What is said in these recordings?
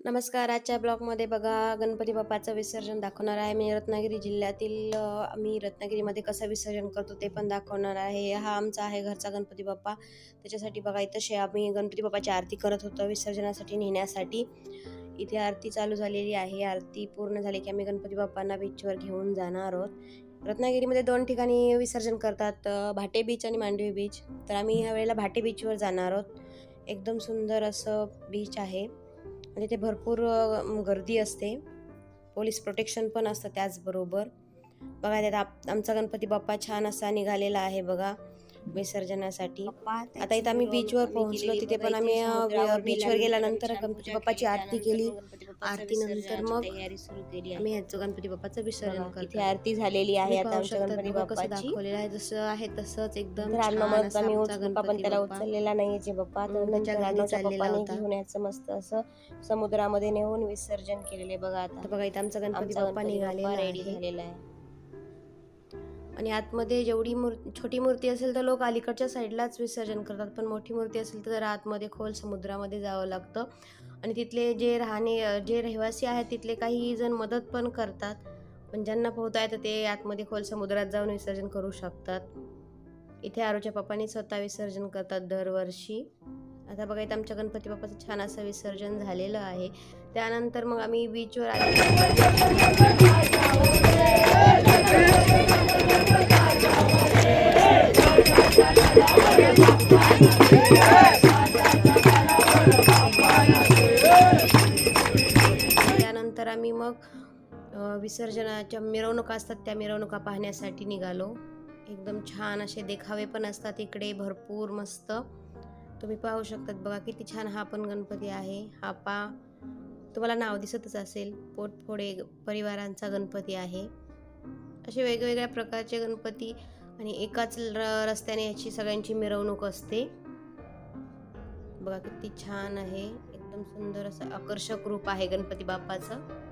नमस्कार आजच्या ब्लॉगमध्ये बघा गणपती बाप्पाचं विसर्जन दाखवणार आहे. मी रत्नागिरी जिल्ह्यातील आम्ही रत्नागिरीमध्ये कसं विसर्जन करतो ते पण दाखवणार आहे. हा आमचा आहे घरचा गणपती बाप्पा. त्याच्यासाठी बघा इथं आम्ही गणपती बाप्पाची आरती करत होतो विसर्जनासाठी नेण्यासाठी. इथे आरती चालू झालेली आहे. आरती पूर्ण झाली की आम्ही गणपती बाप्पांना बीचवर घेऊन जाणार आहोत. रत्नागिरीमध्ये दोन ठिकाणी विसर्जन करतात भाटे बीच आणि मांडवी बीच तर आम्ही ह्या वेळेला भाटे बीचवर जाणार आहोत. एकदम सुंदर असं बीच आहे. तिथे भरपूर अ, गर्दी असते. पोलीस प्रोटेक्शन पण असतं त्याचबरोबर. बघा त्यात आप- आमचा गणपती बाप्पा छान असा निघालेला आहे बघा विसर्जनासाठी. आता इथं आम्ही बीचवर पोहोचलो तिथे पण आम्ही बीचवर गेल्यानंतर गणपती बाप्पाची आरती केली. आरती नंतर मग आम्ही ह्याचं गणपती बाप्पाचं विसर्जन करतो इथे आरती झालेली आहे आता गणपती बाप्पाची. दाखवलेलं आहे. जसं आहे तसंच एकदम पप्पा पण त्याला बाप्पा. उचललेला नाहीये जे बाप्पा. घेऊन यायचं मस्त असं समुद्रामध्ये नेऊन विसर्जन केलेले बघा आता. बघा इथं आमचा गणपती बाप्पा निघालेला बाप्पा रेडी झालेला आहे. आणि आतमध्ये जेवढी मूर छोटी मूर्ती असेल तर लोक अलीकडच्या साईडलाच विसर्जन करतात. पण मोठी मूर्ती असेल तर आतमध्ये खोल समुद्रामध्ये जावं लागतं. आणि तिथले जे राहणे जे रहिवासी आहेत तिथले काही जण मदत पण करतात. पण ज्यांना पोहता येतं ते आतमध्ये खोल समुद्रात जाऊन विसर्जन करू शकतात. इथे आरोच्या पप्पानी स्वतः विसर्जन करतात दरवर्षी. आता बघा इथं आमच्या गणपती बाप्पाचं छान असं विसर्जन झालेलं आहे. त्यानंतर मग आम्ही बीचवर त्यानंतर आम्ही मग विसर्जनाच्या मिरवणुका असतात त्या मिरवणुका पाहण्यासाठी निघालो. एकदम छान असे देखावे पण असतात इकडे भरपूर मस्त. तुम्ही पाहू शकतात बघा किती छान हा पण गणपती आहे. हा पा तुम्हाला नाव दिसतच असेल पोटफोडे ग- परिवारांचा गणपती आहे. असे वेगवेगळ्या प्रकारचे गणपती आणि एकाच र- रस्त्याने याची सगळ्यांची मिरवणूक असते. बघा किती छान आहे. एकदम सुंदर असं आकर्षक रूप आहे गणपती बाप्पाचं.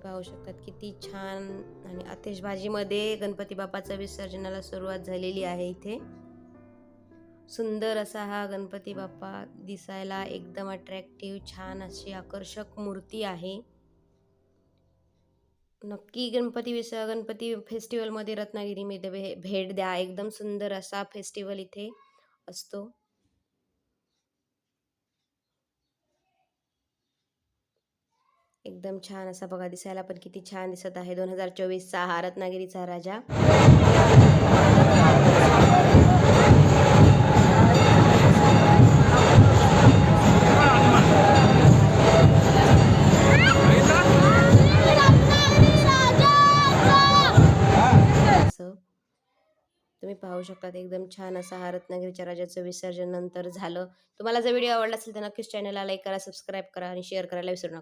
पाहू शकतात. किती छान आणि आतिषबाजीमध्ये गणपती बाप्पाच्या विसर्जनाला सुरुवात झालेली आहे इथे. सुंदर असा हा गणपती बाप्पा दिसायला एकदम अट्रॅक्टिव्ह छान अशी आकर्षक मूर्ती आहे. नक्की गणपती विस गणपती फेस्टिवलमध्ये रत्नागिरीमध्ये भे भेट द्या. एकदम सुंदर असा फेस्टिवल इथे असतो. एकदम छान असा बघा दिसायला पण किती छान दिसत आहे. दोन हजार चोवीसचा हा रत्नागिरीचा राजा. असं. तुम्ही पाहू शकतात एकदम छान असा हा रत्नागिरीच्या राजाचं विसर्जन नंतर झालं. तुम्हाला जर व्हिडिओ आवडला असेल तर नक्कीच चॅनलला लाईक करा सबस्क्राईब करा आणि शेअर करायला विसरू नका.